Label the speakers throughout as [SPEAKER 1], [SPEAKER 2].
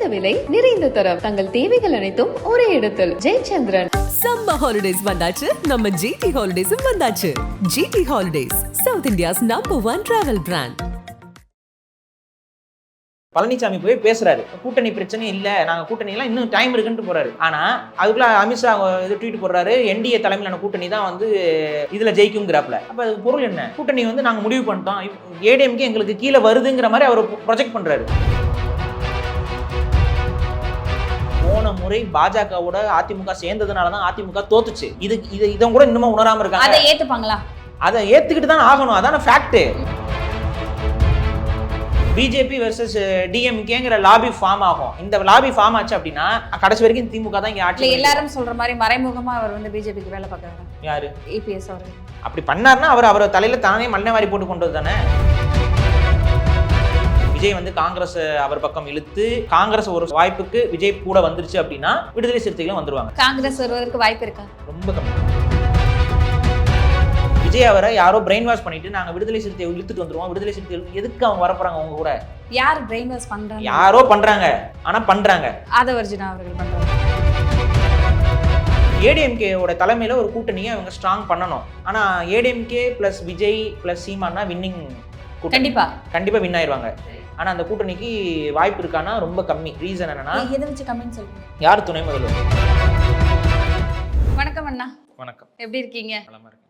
[SPEAKER 1] குறைந்த விலை நிறைந்த தரம். தங்கள் தேவைகள் அனைத்தும் ஒரே இடத்தில். ஜெயச்சந்திரன்.
[SPEAKER 2] சம்மர் ஹாலிடேஸ் வந்தாச்சு. நம்ம ஜிடி ஹாலிடேஸும் வந்தாச்சு. GT holidays south India's number one travel brand
[SPEAKER 3] Palaniswami போய் பேசுறாரு. கூட்டணி பிரச்சனை இல்ல. நாங்க கூட்டணி எல்லாம் இன்னும் டைம் இருக்குன்னு போறாரு. ஆனா அதுக்குள்ள அமித்ஷா இது ட்வீட் போடுறாரு. என்டிஏ தலைமையிலான கூட்டணி தான் வந்து இதுல ஜெயிக்குங்கிறாப்ல அப்ப அதுக்கு பொருள் என்ன? கூட்டணி வந்து நாங்க முடிவு பண்ணிட்டோம். ஏடிஎம்கே எங்களுக்கு கீழே வருதுங்கிற மாதிரி அவர் ப்ரொஜெக்ட் பண்றாரு. போன முறை பாஜகவோட அதிமுக சேர்ந்ததுனால தான் அதிமுக தோத்துச்சு. இது இது இதை கூட இன்னும் உணராம இருக்காங்க.
[SPEAKER 4] அதை ஏத்துப்பாங்களா?
[SPEAKER 3] அதை ஏத்துக்கிட்டு தான் ஆகணும். அதான ஃபேக்ட் பிஜேபி வெர்சஸ் டிஎம்கேங்கிற லாபி ஃபார்ம் ஆகும். இந்த லாபி ஃபார்ம் ஆச்சு அப்படின்னா கடைசி வரைக்கும் திமுக தான் இங்க ஆட்சி
[SPEAKER 4] எல்லாரும் சொல்ற மாதிரி மறைமுகமா அவர் வந்து பிஜேபிக்கு வேலை பார்க்கறாரு.
[SPEAKER 3] யாரு?
[SPEAKER 4] ஏபிஎஸ் அவர்கள்
[SPEAKER 3] அப்படி பண்ணாருன்னா அவர் அவர் தலையில தானே மண்ணை வாரி போட்டு கொண்டு தானே விஜய் வந்து காங்கிரஸ் அவர் பக்கம் இழுத்து காங்கிரஸ் ஒரு வாய்ப்புக்கு விஜய் கூட வந்துருச்சு அப்படின்னா விடுதலை சிறுத்தைகளும் வந்துருவாங்க.
[SPEAKER 4] காங்கிரஸ் வருவதற்கு வாய்ப்பு இருக்கா?
[SPEAKER 3] ரொம்ப கம்மி. விஜய் அவரை யாரோ பிரெயின் வாஷ் பண்ணிட்டு நாங்க விடுதலை சிறுத்தையை இழுத்துட்டு வந்துருவோம். விடுதலை சிறுத்தைகள் எதுக்கு அவங்க வரப்போறாங்க அவங்க கூட?
[SPEAKER 4] யார் பிரெயின் வாஷ் பண்றாங்க?
[SPEAKER 3] யாரோ பண்றாங்க. ஆனா பண்றாங்க.
[SPEAKER 4] ஆதவர்ஜுனா அவர்கள் பண்றாங்க.
[SPEAKER 3] ஏடிஎம்கேவோட தலைமையில ஒரு கூட்டணியை அவங்க ஸ்ட்ராங் பண்ணணும். ஆனா ஏடிஎம்கே பிளஸ் விஜய் பிளஸ் சீமானா வின்னிங்
[SPEAKER 4] கண்டிப்பா.
[SPEAKER 3] கண்டிப்பா வின் ஆயிருவாங்க. ஆனா அந்த கூட்டணிக்கு வாய்ப்பு இருக்கானா ரொம்ப கம்மி. ரீசன் என்னன்னா
[SPEAKER 4] எதை வச்சு கம்மின்னு சொல்லுங்க
[SPEAKER 3] யார் துணை முதல்வர்?
[SPEAKER 4] வணக்கம் அண்ணா.
[SPEAKER 3] வணக்கம்.
[SPEAKER 4] எப்படி இருக்கீங்க.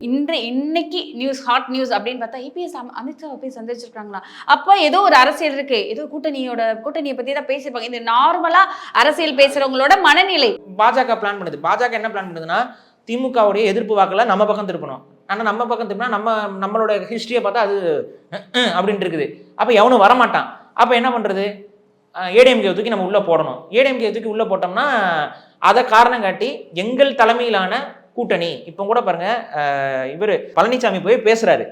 [SPEAKER 4] இன்று இன்னைக்கு நியூஸ் ஹாட் நியூஸ் அப்படின்னு பார்த்தா ஏபிஎஸ் அமித்ஷாவை போய் சந்திச்சிருக்காங்களா? அப்போ ஏதோ ஒரு அரசியல் இருக்கு. ஏதோ கூட்டணியோட கூட்டணியை பத்தி தான் பேசியிருப்பாங்க. இந்த நார்மலா அரசியல் பேசுறவங்களோட மனநிலை.
[SPEAKER 3] பாஜக பிளான் பண்ணுது. பாஜக என்ன பிளான் பண்ணுதுன்னா திமுகவுடைய எதிர்ப்பு வாக்குல நம்ம பக்கம் திருப்பணும். ஆனா நம்ம பக்கம் திருப்பினா நம்ம நம்மளோட ஹிஸ்டரியை பார்த்தா அது அப்படின்ட்டு இருக்குது. அப்ப எவனும் வரமாட்டான். அப்போ என்ன பண்ணுறது ஏடிஎம்கே தூக்கி நம்ம உள்ளே போடணும். ஏடிஎம்கே தூக்கி உள்ளே போட்டோம்னா அதை காரணம் காட்டி எங்கள் தலைமையிலான கூட்டணி இப்போ கூட பாருங்கள் இவர் பழனிசாமி போய் பேசுகிறாரு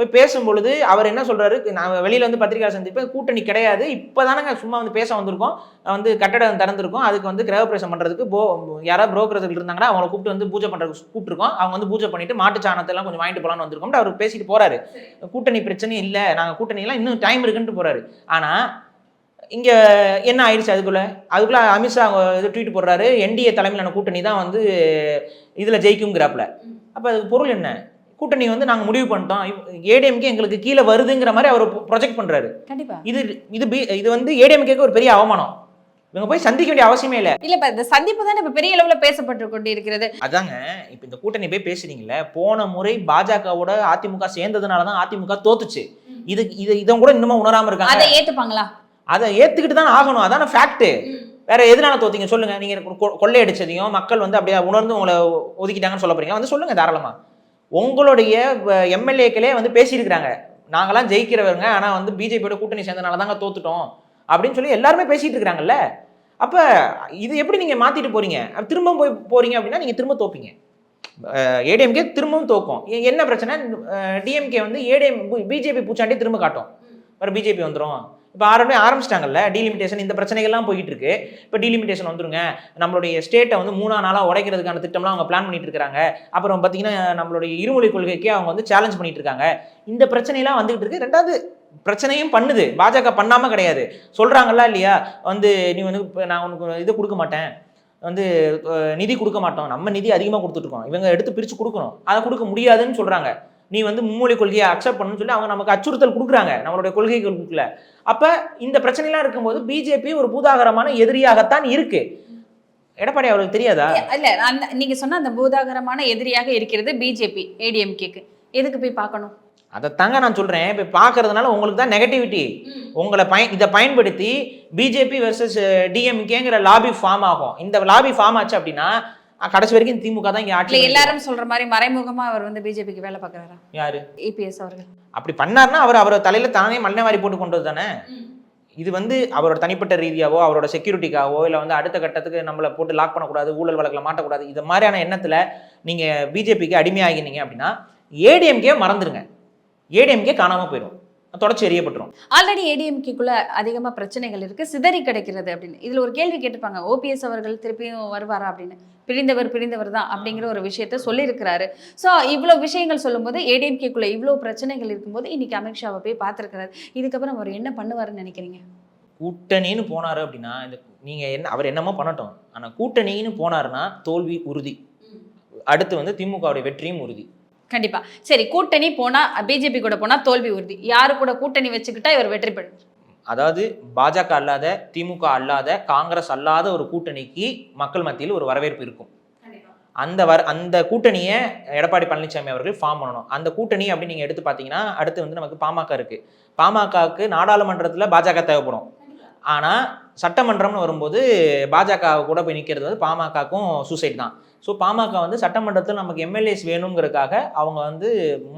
[SPEAKER 3] போய் பேசும்பொழுது அவர் என்ன சொல்கிறாரு நான் வெளியில வந்து பத்திரிகை சந்திப்பேன் கூட்டணி கிடையாது. இப்போ இப்போதானங்க சும்மா வந்து பேச வந்திருக்கோம். வந்து கட்டடம் திறந்திருக்கோம். அதுக்கு வந்து கிரகப்பிரவேசம் பண்ணுறதுக்கு போ யாராவது புரோக்கர்கள் இருந்தாங்கன்னா அவங்கள கூப்பிட்டு வந்து பூஜை பண்ணுறதுக்கு கூப்பிட்டுருக்கோம். அவங்க வந்து பூஜை பண்ணிட்டு மாட்டு சாணத்தெல்லாம் கொஞ்சம் வாங்கிட்டு போகலான்னு வந்திருக்கோம். அவர் பேசிட்டு போகிறாரு கூட்டணி பிரச்சனை இல்லை. நாங்கள் கூட்டணி இன்னும் டைம் இருக்குன்ட்டு போகிறாரு ஆனால் இங்கே என்ன ஆயிடுச்சு அதுக்குள்ளே? அதுக்குள்ளே அமித்ஷா இது ட்வீட் போடுறாரு. என்டிஏ தலைமையிலான கூட்டணி தான் வந்து இதில் ஜெயிக்குங்கிறாப்புல அப்போ அதுக்கு பொருள் என்ன? கூட்டணி வந்து நாங்க முடிவு பண்ணிட்டோம். ஏடிஎம்கே எங்களுக்கு கீழே வருதுங்கிற மாதிரி அவர் ப்ரொஜெக்ட் பண்றாரு.
[SPEAKER 4] கண்டிப்பா.
[SPEAKER 3] இது இது பி- இது வந்து ஏடிஎம்கேக்கு ஒரு பெரிய அவமானம். இவங்க போய் சந்திக்க வேண்டிய அவசியமே இல்லை.
[SPEAKER 4] இல்ல இப்ப இந்த சந்திப்பு தானே இப்ப பெரிய அளவுல பேசப்பட்டு கொண்டு இருக்கிறது
[SPEAKER 3] அதாங்க இப்போ இந்த கூட்டணி போய் பேசுறீங்கல்ல போன முறை பாஜகவோட அதிமுக சேர்ந்ததுனால தான் அதிமுக தோத்துச்சு. இது இது இதை கூட இன்னும் உணராம இருக்காங்க?
[SPEAKER 4] அதை ஏத்துப்பாங்களா?
[SPEAKER 3] அதை ஏத்துக்கிட்டு தான் ஆகணும். அதான ஃபேக்ட் வேற எதனால தோத்தீங்க? சொல்லுங்க. நீங்க கொள்ளையடிச்சதையும் மக்கள் வந்து அப்படியே உணர்ந்து உங்களை ஒதுக்கிட்டாங்கன்னு சொல்ல போறீங்க. வந்து சொல்லுங்க தாராளமா. உங்களுடைய எம்எல்ஏக்களே வந்து பேசியிருக்கிறாங்க. நாங்களாம் ஜெயிக்கிறவங்க ஆனால் வந்து பிஜேபியோட கூட்டணி சேர்ந்தனால தாங்க தோத்துட்டோம் அப்படின்னு சொல்லி எல்லாருமே பேசிகிட்டு இருக்கிறாங்கல்ல அப்போ இது எப்படி நீங்கள் மாற்றிட்டு போகிறீங்க திரும்ப போய் போகிறீங்க அப்படின்னா நீங்கள் திரும்ப தோப்பீங்க. ஏடிஎம்கே திரும்பவும் தோக்கும். என்ன பிரச்சனை? டிஎம்கே வந்து ஏடிஎம் பிஜேபி பூச்சாண்டி திரும்ப காட்டும். வேறு பிஜேபி வந்துடும் இப்போ ஆரம்பி ஆரம்பிச்சிட்டாங்கல்ல டீலிமிட்டேஷன் இந்த பிரச்சனைகள்லாம் போயிட்டு இருக்கு இப்போ டீலிமிட்டேஷன் வந்துருங்க. நம்மளுடைய ஸ்டேட்டை வந்து மூணா நாளாக உடைக்கிறதுக்கான திட்டம்லாம் அவங்க பிளான் பண்ணிட்டு இருக்காங்க. அப்புறம் பார்த்தீங்கன்னா நம்மளுடைய இருமொழி கொள்கைக்கே அவங்க வந்து சேலஞ்ச் பண்ணிட்டு இருக்காங்க. இந்த பிரச்சனைலாம் வந்துகிட்டு இருக்கு. ரெண்டாவது பிரச்சனையும் பண்ணுது. பாஜக பண்ணாமல் கிடையாது. சொல்கிறாங்களா இல்லையா? வந்து நீ வந்து இப்போ நான் உனக்கு இது கொடுக்க மாட்டேன். வந்து நிதி கொடுக்க மாட்டோம். நம்ம நிதி அதிகமாக கொடுத்துட்ருக்கோம் இவங்க எடுத்து பிரித்து கொடுக்கணும். அதை கொடுக்க முடியாதுன்னு சொல்கிறாங்க நீ வந்து மும்மொழி கொள்கையை அக்செப்ட் பண்ணணும்னு சொல்லி அவங்க நமக்கு அச்சுறுத்தல் கொடுக்குறாங்க நம்மளுடைய கொள்கைகளுக்குள்ள அப்ப இந்த பிரச்சனைலாம் இருக்கும்போது பிஜேபி ஒரு பூதாகரமான எதிரியாகத்தான் இருக்கு. எடப்பாடி அவருக்கு தெரியாதா?
[SPEAKER 4] இல்ல நீங்க சொன்ன அந்த பூதாகரமான எதிரியாக இருக்கிறது பிஜேபி ஏடிஎம்கேக்கு எதுக்கு போய் பார்க்கணும்?
[SPEAKER 3] அதைத்தாங்க நான் சொல்றேன். இப்போ பார்க்கறதுனால உங்களுக்கு தான் நெகட்டிவிட்டி உங்களை பயன் இதை பயன்படுத்தி பிஜேபி வெர்சஸ் டிஎம்கேங்கிற லாபி ஃபார்ம் ஆகும். இந்த லாபி ஃபார்ம் ஆச்சு அப்படின்னா கடைசி வரைக்கும் திமுக தான் இங்கே ஆட்சி
[SPEAKER 4] எல்லாரும் சொல்ற மாதிரி மறைமுகமா அவர் வந்து பிஜேபிக்கு வேலை பார்க்கறாரா?
[SPEAKER 3] யாரு?
[SPEAKER 4] ஏபிஎஸ் அவர்கள்.
[SPEAKER 3] அப்படி பண்ணாருன்னா அவர் அவர் தலையில தானே மண்ணை வாரி போட்டு கொண்டு தானே இது வந்து அவரோட தனிப்பட்ட ரீதியாவோ அவரோட செக்யூரிட்டிக்காவோ இல்லை வந்து அடுத்த கட்டத்துக்கு நம்மளை போட்டு லாக் பண்ணக்கூடாது ஊழல் வழக்கில் மாட்டக்கூடாது இது மாதிரியான எண்ணத்தில் நீங்கள் பிஜேபிக்கு அடிமையாகினீங்க அப்படின்னா ஏடிஎம்கே மறந்துடுங்க ஏடிஎம்கே காணாமல் போயிடும் தொடர்ச்சி எறியப்பட்டுரும்
[SPEAKER 4] ஆல்ரெடி ஏடிஎம்கேக்குள்ள அதிகமா பிரச்சனைகள் இருக்கு. சிதறி கிடைக்கிறது அப்படின்னு. இதுல ஒரு கேள்வி கேட்டிருப்பாங்க ஓபிஎஸ் அவர்கள் திருப்பியும் வருவாரா அப்படின்னு? பிரிந்தவர் பிரிந்தவர் தான் அப்படிங்கிற ஒரு விஷயத்த சொல்லியிருக்கிறாரு. ஸோ இவ்வளோ விஷயங்கள் சொல்லும்போது ஏடிஎம்கேக்குள்ள இவ்வளோ பிரச்சனைகள் இருக்கும்போது இன்னைக்கு அமித்ஷாவை போய் பார்த்துருக்கிறாரு. இதுக்கப்புறம் அவர் என்ன பண்ணுவாருன்னு நினைக்கிறீங்க?
[SPEAKER 3] கூட்டணின்னு போனாரு அப்படின்னா இந்த நீங்க என்ன அவர் என்னமோ பண்ணட்டும். ஆனா கூட்டணின்னு போனாருன்னா தோல்வி உறுதி. அடுத்து வந்து திமுகவுடைய வெற்றியும் உறுதி.
[SPEAKER 4] கண்டிப்பா. சரி கூட்டணி போனா பிஜேபி கூட போனா தோல்வி உறுதி. யாரு கூட கூட்டணி வச்சுக்கிட்டா இவர் வெற்றி பெறும்?
[SPEAKER 3] அதாவது பாஜக அல்லாத திமுக அல்லாத காங்கிரஸ் அல்லாத ஒரு கூட்டணிக்கு மக்கள் மத்தியில் ஒரு வரவேற்பு இருக்கும். அந்த வர அந்த கூட்டணியை எடப்பாடி பழனிசாமி அவர்கள் ஃபார்ம் பண்ணணும். அந்த கூட்டணி அப்படின்னு நீங்கள் எடுத்து பார்த்தீங்கன்னா அடுத்து வந்து நமக்கு பாமக இருக்கு. பாமகவுக்கு நாடாளுமன்றத்தில் பாஜக தேவைப்படும். ஆனால் சட்டமன்றம்னு வரும்போது பாஜக கூட போய் நிற்கிறது வந்து பாமகக்கும் சூசைட் தான். ஸோ பாமக வந்து சட்டமன்றத்தில் நமக்கு எம்எல்ஏஸ் வேணுங்கிறதுக்காக அவங்க வந்து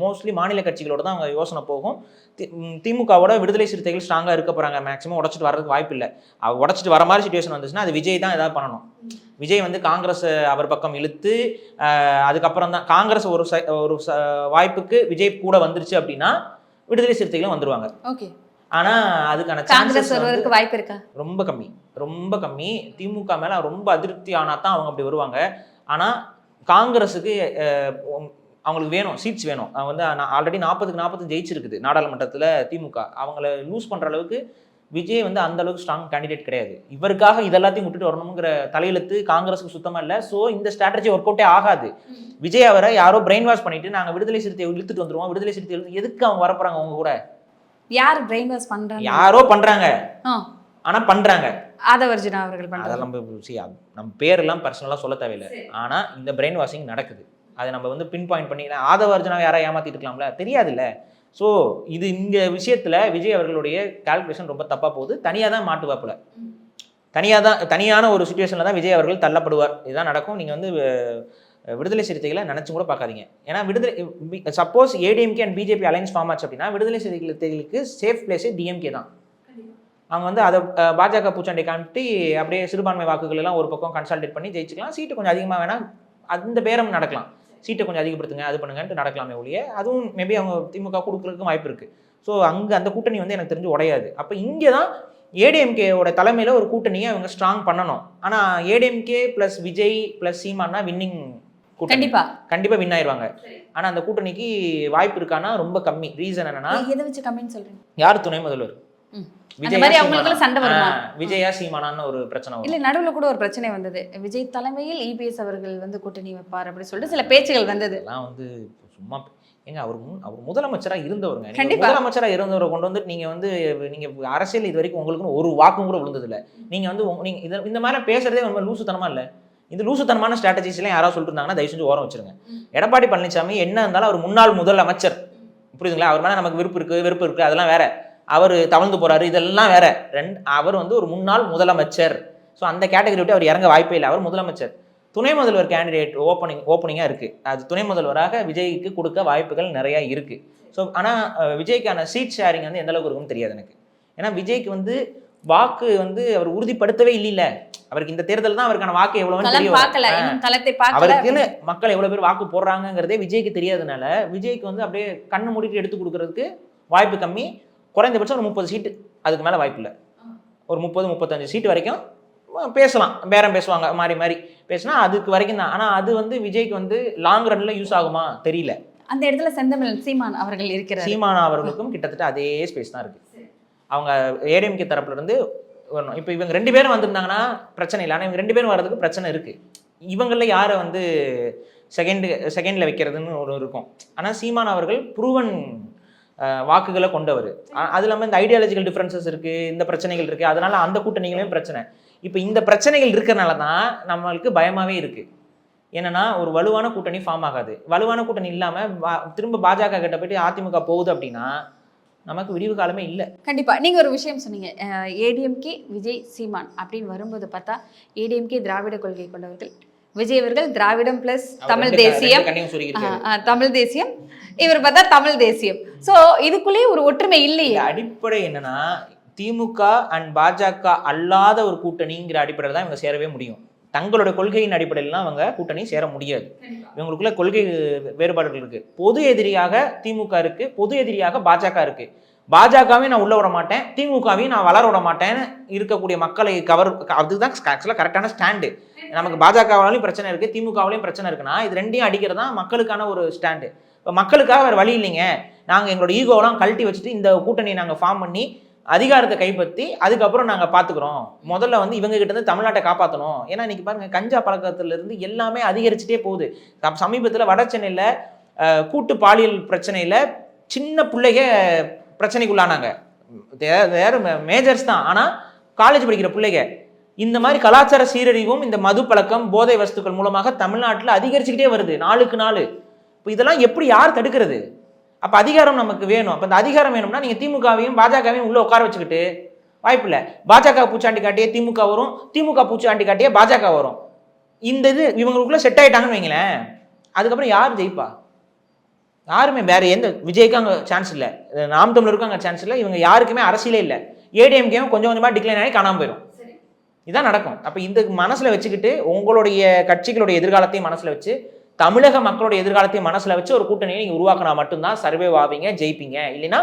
[SPEAKER 3] மோஸ்ட்லி மாநில கட்சிகளோட தான் அவங்க யோசனை போகும். தி- திமுகவோட விடுதலை சிறுத்தைகள் ஸ்ட்ராங்காக இருக்க போகிறாங்க மேக்ஸிமம் உடச்சிட்டு வர்றதுக்கு வாய்ப்பு இல்லை. அவ உடச்சிட்டு வர மாதிரி சுச்சுவேஷன் வந்துச்சுன்னா அது விஜய் தான் ஏதாவது பண்ணணும். விஜய் வந்து காங்கிரஸ் அவர் பக்கம் இழுத்து அதுக்கப்புறம் தான் காங்கிரஸ் ஒரு ச- ஒரு வாய்ப்புக்கு விஜய் கூட வந்துருச்சு அப்படின்னா விடுதலை சிறுத்தைகளும் வந்துருவாங்க.
[SPEAKER 4] ஓகே.
[SPEAKER 3] ஆனா அதுக்கான சான்சஸ்
[SPEAKER 4] வருவதற்கு வாய்ப்பு இருக்கா?
[SPEAKER 3] ரொம்ப கம்மி. ரொம்ப கம்மி. திமுக மேல ரொம்ப அதிருப்தி ஆனா தான் அவங்க அப்படி வருவாங்க. ஆனா காங்கிரஸுக்கு அவங்களுக்கு வேணும் சீட்ஸ் வேணும். வந்து ஆல்ரெடி நாற்பதுக்கு நாற்பது ஜெயிச்சிருக்குது. நாடாளுமன்றத்துல திமுக. அவங்கள லூஸ் பண்ற அளவுக்கு விஜய் வந்து அந்த அளவுக்கு ஸ்ட்ராங் கேண்டிடேட் கிடையாது. இவருக்காக இதெல்லாத்தையும் விட்டுட்டு வரணுங்கிற தலையெழுத்து காங்கிரஸுக்கு சுத்தமா இல்லை. ஸோ இந்த ஸ்ட்ராட்டஜி ஒர்க் அவுட்டே ஆகாது. விஜய் அவரை யாரோ பிரெயின் வாஷ் பண்ணிட்டு நாங்க விடுதலை சிறுத்தை இழுத்துட்டு வந்துருவோம். விடுதலை சிறுத்தை இழுத்து எதுக்கு அவங்க வரப்போறாங்க அவங்க கூட?
[SPEAKER 4] யார் பிரெயின் வாஷ் பண்றாங்க?
[SPEAKER 3] யாரோ பண்றாங்க. ஆனா பண்றாங்க.
[SPEAKER 4] ஆதவர்ஜுனா அவர்கள்
[SPEAKER 3] அதெல்லாம் அது நம்ம பேரெல்லாம் பர்சனலாக சொல்ல தேவையில்லை. ஆனா இந்த பிரெயின் வாஷிங் நடக்குது. அதை நம்ம வந்து பின் பாயிண்ட் பண்ணி ஆதவர்ஜனாவை யாரா ஏமாத்திட்டு இருக்கலாம்ல தெரியாதுல்ல. ஸோ இது இந்த விஷயத்துல விஜய் அவர்களுடைய கால்குலேஷன் ரொம்ப தப்பா போகுது. தனியா தான் மாட்டுவாப்புல தனியா தான் தனியான ஒரு சுச்சுவேஷன்ல தான் விஜய் அவர்கள் தள்ளப்படுவார். இதுதான் நடக்கும். நீங்க வந்து விடுதலை சிறுத்தைகளை நினைச்சு கூட பார்க்காதீங்க. ஏன்னா விடுதலை suppose ADMK and BJP alliance form ஆச்சு அப்படின்னா விடுதலை சிறுத்தைகளுக்கு சேஃப் பிளேஸே டிஎம்கே தான். அவங்க வந்து அதை பாஜக பூச்சாண்டி காமிட்டு அப்படியே சிறுபான்மை வாக்குகள் எல்லாம் ஒரு பக்கம் கன்சல்டேட் பண்ணி ஜெயிச்சுக்கலாம். சீட்டு கொஞ்சம் அதிகமாக வேணா அந்த பேரம் நடக்கலாம். சீட்டை கொஞ்சம் அதிகப்படுத்துங்க அது பண்ணுங்கன்ட்டு நடக்கலாமே ஒழிய அதுவும் மேபி அவங்க திமுக கொடுக்குறதுக்கும் வாய்ப்பு இருக்கு. ஸோ அங்கே அந்த கூட்டணி வந்து எனக்கு தெரிஞ்சு உடையாது. அப்போ இங்கே தான் ஏடிஎம்கேவோட தலைமையில் ஒரு கூட்டணியை அவங்க ஸ்ட்ராங் பண்ணணும். ஆனால் ஏடிஎம்கே ப்ளஸ் விஜய் ப்ளஸ் சீமானா வின்னிங் கூட்டணி.
[SPEAKER 4] கண்டிப்பா.
[SPEAKER 3] கண்டிப்பாக வின் ஆயிடுவாங்க ஆனால் அந்த கூட்டணிக்கு வாய்ப்பு இருக்கானா ரொம்ப கம்மி. ரீசன் என்னன்னா
[SPEAKER 4] எதை வச்சு கம்மின்னு சொல்றீங்க?
[SPEAKER 3] யார் துணை முதல்வர்? விஜயா சீமானான்னு ஒரு பிரச்சனை
[SPEAKER 4] இல்ல நடுவுல கூட ஒரு பிரச்சனை வந்தது. விஜய் தலைமையில் இபிஎஸ் அவர்கள் வந்து கூட்டணி வைப்பார் அப்படி சொல்லிட்டு சில பேச்சுகள் வந்தது.
[SPEAKER 3] அதெல்லாம் வந்து சும்மா ஏங்க அவர் அவர் முதலமைச்சரா இருந்தவருங்க. முதலமைச்சரா இருந்தவரை கொண்டு வந்து நீங்க வந்து நீங்க அரசியல் இது வரைக்கும் உங்களுக்குன்னு ஒரு வாக்கும் கூட விழுந்தது இல்ல நீங்க வந்து நீங்க இந்த மாதிரி பேசுறதே ரொம்ப லூசுத்தனமா இல்ல. இந்த லூசுத்தனமான ஸ்ட்ராட்டஜிஸ் எல்லாம் யாராவது சொல்லிட்டு இருந்தாங்கன்னா தயவு செஞ்சு ஓரம் வச்சிருங்க. எடப்பாடி பழனிசாமி என்ன இருந்தாலும் அவர் முன்னாள் முதல் அமைச்சர் புரியுதுங்களா? அவர் மேல நமக்கு விருப்பு இருக்கு வெறுப்பு இருக்கு அதெல்லாம் வேற. அவர் தவழ்ந்து போறாரு. இதெல்லாம் வேற. ரெண்டு அவர் வந்து ஒரு முன்னாள் முதலமைச்சர். ஸோ அந்த கேட்டகரி விட்டு அவர் இறங்க வாய்ப்பே இல்லை. அவர் முதலமைச்சர். துணை முதல்வர் கேண்டிடேட் ஓப்பனிங் ஓப்பனிங்காக இருக்குது அது துணை முதல்வராக விஜய்க்கு கொடுக்க வாய்ப்புகள் நிறையா இருக்குது ஸோ ஆனால் விஜய்க்கான சீட் ஷேரிங் வந்து எந்த அளவுக்கு இருக்குன்னு தெரியாது எனக்கு. ஏன்னா விஜய்க்கு வந்து வாக்கு வந்து அவர் உறுதிப்படுத்தவே இல்லைல்ல. அவருக்கு இந்த தேர்தல் தான் அவருக்கான வாக்கு
[SPEAKER 4] களம்
[SPEAKER 3] தெரியும். அவருக்குன்னு மக்கள் எவ்வளவு பேர் வாக்கு போடுறாங்கங்கிறதே விஜய்க்கு தெரியாதனால விஜய்க்கு வந்து அப்படியே கண்ணு மூடிட்டு எடுத்து கொடுக்கறதுக்கு வாய்ப்பு கம்மி. குறைந்தபட்சம் ஒரு முப்பது சீட்டு அதுக்கு மேல வாய்ப்பு இல்லை ஒரு முப்பது முப்பத்தஞ்சு சீட்டு வரைக்கும் பேசலாம். பேரம் பேசுவாங்க மாறி மாறி. பேசினா அதுக்கு வரைக்கும் தான். ஆனா அது வந்து விஜய்க்கு வந்து லாங் ரன்ல யூஸ் ஆகுமா தெரியல.
[SPEAKER 4] அந்த இடத்துல செந்தமிழன் சீமான் அவர்கள் இருக்கிறார்.
[SPEAKER 3] சீமானா அவர்களுக்கும் கிட்டத்தட்ட அதே ஸ்பேஸ் தான் இருக்கு. அவங்க ஏடிஎம்கே தரப்புல இருந்து வரணும். இப்போ இவங்க ரெண்டு பேரும் வந்திருந்தாங்கன்னா பிரச்சனை இல்லை. ஆனால் இவங்க ரெண்டு பேரும் வர்றதுக்கு பிரச்சனை இருக்கு. இவங்கள யாரை வந்து செகண்ட் செகண்ட்ல வைக்கிறதுன்னு ஒரு இருக்கும். ஆனால் சீமான் அவர்கள் ப்ரூவன் வாக்குகளை கொண்டவர். அது இல்லாமல் இந்த ஐடியாலஜிக்கல் டிஃப்ரென்சஸ் இருக்கு இந்த பிரச்சனைகள் இருக்கு அதனால அந்த கூட்டணிகளையும் பிரச்சனை. இப்போ இந்த பிரச்சனைகள் இருக்கிறனால தான் நம்மளுக்கு பயமாவே இருக்கு. என்னன்னா ஒரு வலுவான கூட்டணி ஃபார்ம் ஆகாது. வலுவான கூட்டணி இல்லாம பா- திரும்ப பாஜக கிட்ட போயிட்டு அதிமுக போகுது அப்படின்னா நமக்கு விடிவு காலமே இல்லை.
[SPEAKER 4] கண்டிப்பா. நீங்க ஒரு விஷயம் சொன்னீங்க. ஏடிஎம்கே விஜய் சீமான் அப்படின்னு வரும்போது பார்த்தா ஏடிஎம்கே திராவிட கொள்கை கொண்டவர்கள் விஜய் அவர்கள் திராவிடம் பிளஸ் தமிழ் தேசியம். தமிழ் தேசியம். இவர் பார்த்தா தமிழ் தேசியம். சோ இதுக்குள்ளேயே ஒரு ஒற்றுமை இல்லையே.
[SPEAKER 3] அடிப்படை என்னன்னா திமுக அண்ட் பாஜக அல்லாத ஒரு கூட்டணிங்கிற அடிப்படையில் தான் இவங்க சேரவே முடியும். தங்களோட கொள்கையின் அடிப்படையில் தான் அவங்க கூட்டணி சேர முடியாது. இவங்களுக்குள்ள கொள்கை வேறுபாடுகள் இருக்கு. பொது எதிரியாக திமுக இருக்கு பொது எதிரியாக பாஜக இருக்கு. பாஜகவையும் நான் உள்ள விட மாட்டேன் திமுகவையும் நான் வளர விட மாட்டேன்னு இருக்கக்கூடிய மக்களை கவர் அதுதான் ஆக்சுவலாக கரெக்டான ஸ்டாண்டு நமக்கு பாஜகவாலையும் பிரச்சனை இருக்கு திமுகவாலையும் பிரச்சனை இருக்குன்னா இது ரெண்டையும் அடிக்கிறது தான் மக்களுக்கான ஒரு ஸ்டாண்டு. இப்போ மக்களுக்காக வேறு வழி இல்லைங்க. நாங்கள் எங்களோட ஈகோலாம் கழட்டி வச்சுட்டு இந்த கூட்டணியை நாங்கள் ஃபார்ம் பண்ணி அதிகாரத்தை கைப்பற்றி அதுக்கப்புறம் நாங்கள் பார்த்துக்குறோம் முதல்ல வந்து இவங்க கிட்ட இருந்து தமிழ்நாட்டை காப்பாற்றணும் ஏன்னா இன்னைக்கு பாருங்க கஞ்சா பழக்கத்திலிருந்து எல்லாமே அதிகரிச்சுட்டே போகுது. சமீபத்தில் வட சென்னையில் கூட்டு பாலியல் பிரச்சனையில் சின்ன பிள்ளைக பிரச்சனைக்குள்ளானாங்க. வேறு மேஜர்ஸ் தான். ஆனால் காலேஜ் படிக்கிற பிள்ளைங்க இந்த மாதிரி கலாச்சார சீரழிவும் இந்த மது பழக்கம் போதை வஸ்துக்கள் மூலமாக தமிழ்நாட்டில் அதிகரிச்சுக்கிட்டே வருது நாளுக்கு நாள். இப்போ இதெல்லாம் எப்படி யார் தடுக்கிறது? அப்போ அதிகாரம் நமக்கு வேணும். அப்போ அந்த அதிகாரம் வேணும்னா நீங்கள் திமுகவையும் பாஜகவையும் உள்ளே உட்கார வச்சுக்கிட்டு வாய்ப்பில்லை பாஜக பூச்சாண்டி காட்டியே திமுக வரும் திமுக பூச்சாண்டி காட்டியே பாஜக வரும். இந்த இது இவங்களுக்குள்ளே செட் ஆகிட்டாங்கன்னு வைங்களேன். அதுக்கப்புறம் யார் ஜெயிப்பா? யாருமே வேற எந்த விஜய்க்கு அங்கே சான்ஸ் இல்லை. நாம் தமிழருக்கும் அங்கே சான்ஸ் இல்லை. இவங்க யாருக்குமே அரசியலே இல்லை. ஏடிஎம்கேவும் கொஞ்சம் கொஞ்சமாக டிக்ளைன் ஆகி காணாமல் போயிடும் இதான் நடக்கும். அப்போ இந்த மனசில் வச்சுக்கிட்டு உங்களுடைய கட்சிகளுடைய எதிர்காலத்தையும் மனசில் வச்சு தமிழக மக்களுடைய எதிர்காலத்தையும் மனசில் வச்சு ஒரு கூட்டணியை நீங்கள் உருவாக்கினா மட்டும்தான் சர்வே ஆவீங்க ஜெயிப்பீங்க. இல்லைன்னா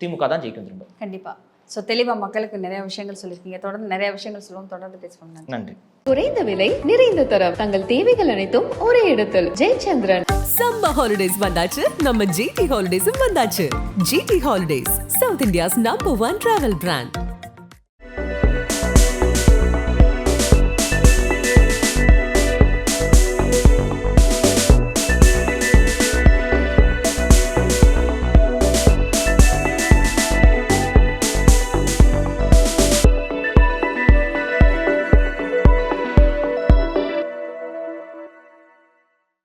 [SPEAKER 3] திமுக தான் ஜெயிக்கும் திரும்ப
[SPEAKER 4] கண்டிப்பா. ஸோ தெளிவா மக்களுக்கு நிறைய விஷயங்கள் சொல்லியிருக்கீங்க. தொடர்ந்து நிறைய விஷயங்கள் சொல்லுவோம். தொடர்ந்து பேசுவாங்க
[SPEAKER 3] நன்றி.
[SPEAKER 1] குறைந்த விலை நிறைந்த தரம். தங்கள் தேவைகள் அனைத்தும் ஒரே இடத்தில். ஜெயச்சந்திரன்.
[SPEAKER 2] சம்மர் ஹாலிடேஸ் வந்தாச்சு. நம்ம ஜிடி ஹாலிடேஸும் வந்தாச்சு. GT holidays south India's number one travel brand